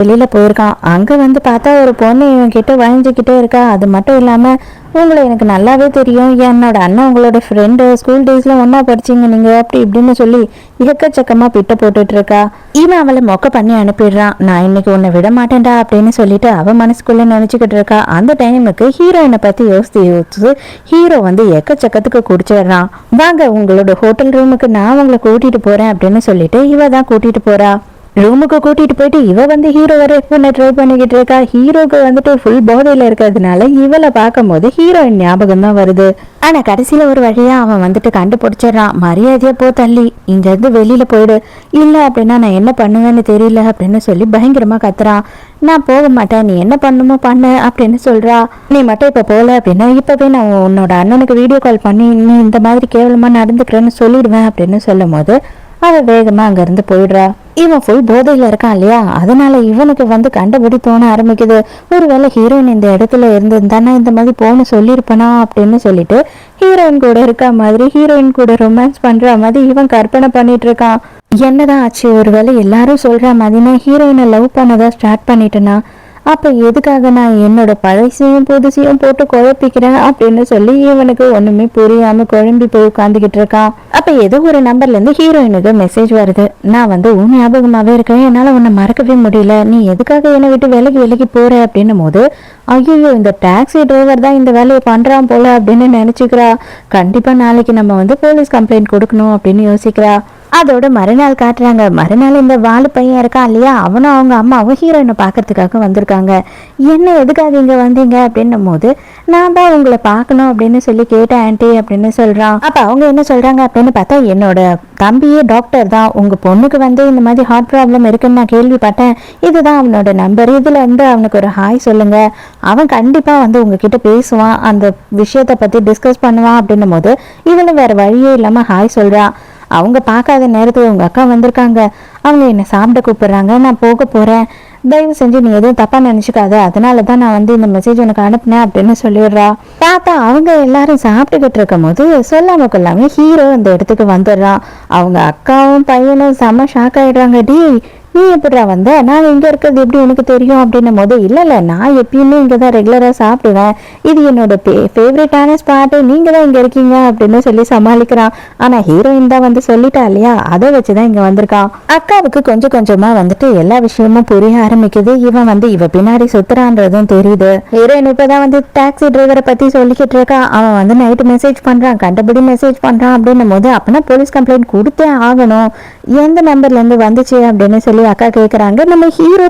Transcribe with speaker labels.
Speaker 1: வெளியில போயிருக்கான். அங்க வந்து பார்த்தா ஒரு பொண்ணு இவன் கிட்ட வளைஞ்சுக்கிட்டே இருக்கா. அது மட்டும் இல்லாம உங்களை எனக்கு நல்லாவே தெரியும். என்னோட அண்ணன் உங்களோட ஃப்ரெண்டு ஸ்கூல் டேஸ்ல ஒன்றா படிச்சீங்க நீங்க. அப்படி இப்படின்னு சொல்லி இலக்கச்சக்கமா பிட்ட போட்டுட்டு இருக்கா. இவன் அவளை மொக்க பண்ணி அனுப்பிடுறான். நான் இன்னைக்கு உன்னை விட மாட்டேன்டா அப்படின்னு சொல்லிட்டு அவ மனசுக்குள்ள நினச்சிக்கிட்டு இருக்கா. அந்த டைமுக்கு ஹீரோயினை பத்தி யோசித்து யோசித்து ஹீரோ வந்து எக்கச்சக்கத்துக்கு குடிச்சிடுறான். வாங்க உங்களோட ஹோட்டல் ரூமுக்கு நான் உங்களை கூட்டிட்டு போறேன் அப்படின்னு சொல்லிட்டு இவ தான் கூட்டிட்டு போறா. ரூமுக்கு கூட்டிட்டு போயிட்டு இவ வந்து ஹீரோ வர பண்ண ட்ரை பண்ணிக்கிட்டு இருக்கா ஹீரோக்கு வந்துட்டு ஃபுல் போதையில இருக்கிறதுனால இவளை பார்க்கும்போது ஹீரோயின் ஞாபகம் தான் வருது ஆனா கடைசியில ஒரு வழியா அவன் வந்துட்டு கண்டுபிடிச்சிடுறான் மரியாதையா போ தள்ளி இங்க இருந்து வெளியில போயிடு இல்ல அப்படின்னா நான் என்ன பண்ணுவேன்னு தெரியல அப்படின்னு சொல்லி பயங்கரமா கத்துறான் நான் போக மாட்டேன் நீ என்ன பண்ணுமோ பண்ணு அப்படின்னு சொல்றா நீ மட்டும் இப்ப போல அப்படின்னா இப்பவே நான் உன்னோட அண்ணனுக்கு வீடியோ கால் பண்ணி நீ இந்த மாதிரி கேவலமா நடந்துக்கிறேன்னு சொல்லிடுவேன் அப்படின்னு சொல்லும் போது அவ வேகமா அங்க இருந்து போயிடுறா. இவன் ஃபுல் போதையில இருக்கான் இல்லையா? அதனால இவனுக்கு வந்து கண்டுபிடி தோண ஆரம்பிக்குது. ஒருவேளை ஹீரோயின் இந்த இடத்துல இருந்திருந்தானா இந்த மாதிரி போன சொல்லியிருப்பனா அப்படின்னு சொல்லிட்டு ஹீரோயின் கூட இருக்க மாதிரி ஹீரோயின் கூட ரொமான்ஸ் பண்ற மாதிரி இவன் கற்பனை பண்ணிட்டு இருக்கான். என்னதான் ஆச்சு? ஒருவேளை எல்லாரும் சொல்ற மாதிரி ஹீரோயினை லவ் பண்ணதான் ஸ்டார்ட் பண்ணிட்டேனா? அப்போ எதுக்காக நான் என்னோட பழசையும் புதுசையும் போட்டு குழப்பிக்கிறேன் அப்படின்னு சொல்லி இவனுக்கு ஒன்றுமே புரியாமல் குழம்பி போய் உட்காந்துக்கிட்டு இருக்கான். அப்போ ஏதோ ஒரு நம்பர்லேருந்து ஹீரோயினுக்கு மெசேஜ் வருது. நான் வந்து உன் ஞாபகமாகவே இருக்கேன் என்னால் உன்னை மறக்கவே முடியல. நீ எதுக்காக என்னை விட்டு விலகி விலகி போற? அப்படின்னும் போது ஐயோ இந்த டாக்ஸி டிரைவர் தான் இந்த வேலையை பண்ணுறான் போல அப்படின்னு நினச்சிக்கிறா. கண்டிப்பாக நாளைக்கு நம்ம வந்து போலீஸ் கம்ப்ளைண்ட் கொடுக்கணும் அப்படின்னு யோசிக்கிறா. அதோட மறுநாள் காட்டுறாங்க. மறுநாள் இந்த வாலு பையன் இருக்கான் இல்லையா? அவனும் அவங்க அம்மாவும் ஹீரோயினை பார்க்கறதுக்காக வந்திருக்காங்க. என்ன எதுக்காக இங்க வந்தீங்க? அப்படின்னும் போது நான் தான் உங்களை பார்க்கணும் அப்படின்னு சொல்லி கேட்டேன் ஆன்ட்டி அப்படின்னு சொல்றான். அப்ப அவங்க என்ன சொல்றாங்க அப்படின்னு பார்த்தா என்னோட தம்பியே டாக்டர் தான். உங்க பொண்ணுக்கு வந்து இந்த மாதிரி ஹார்ட் ப்ராப்ளம் இருக்குன்னு நான் கேள்விப்பட்டேன். இதுதான் அவனோட நம்பர் இதுல இருந்து அவனுக்கு ஒரு ஹாய் சொல்லுங்க. அவன் கண்டிப்பா வந்து உங்ககிட்ட பேசுவான். அந்த விஷயத்தை பத்தி டிஸ்கஸ் பண்ணுவான் அப்படின்னும் போது இவளும் வேற வழியே இல்லாம ஹாய் சொல்றான் அவங்க பார்க்காத நேரத்தில் உங்கள் அக்கா வந்திருக்காங்க. அவங்க என்னை சாப்பிட கூப்பிடுறாங்க. நான் போக போகிறேன் தயவு செஞ்சு நீ எதுவும் தப்பாக நினச்சிக்காத. அதனால தான் நான் வந்து இந்த மெசேஜ் உனக்கு அனுப்புனேன் அப்படின்னு சொல்லிடுறா. பார்த்தா அவங்க எல்லாரும் சாப்பிட்டுக்கிட்டு இருக்கும் போது சொல்லாம கொள்ளாம ஹீரோ இந்த இடத்துக்கு வந்துடுறான் அவங்க அக்காவும் பையனும் செம ஷாக் ஆகிடுறாங்க டி நீ எப்படிடா வந்த? நான் இங்க இருக்கிறது எப்படி உனக்கு தெரியும் அப்படின்னும் போது இல்லை இல்லை நான் எப்பயுமே இங்கே தான் ரெகுலரா சாப்பிடுவேன். இது என்னோட பே ஃபேவரட்டான ஸ்பாட்டு நீங்க தான் இங்க இருக்கீங்க அப்படின்னு சொல்லி சமாளிக்கிறான். ஆனா ஹீரோயின் தான் வந்து சொல்லிட்டா இல்லையா? அதை வச்சுதான் இங்க வந்திருக்கான். அக்காவுக்கு கொஞ்சம் கொஞ்சமா வந்துட்டு எல்லா விஷயமும் புரிய ஆரம்பிக்குது. இவன் வந்து இவ பின்னாடி சுத்துறான்றதும் தெரியுது. ஹீரோயின் இப்பதான் வந்து டாக்ஸி டிரைவரை பத்தி சொல்லிக்கிட்டு இருக்கா. அவன் வந்து நைட்டு மெசேஜ் பண்றான் கண்டபடி மெசேஜ் பண்றான் அப்படின்னும் போது அப்போனா போலீஸ் கம்ப்ளைண்ட் கொடுத்தே ஆகணும். எந்த நம்பர்ல இருந்து வந்துச்சு அப்படின்னு சொல்லி அக்கா கேக்குறாங்க. நம்ம ஹீரோ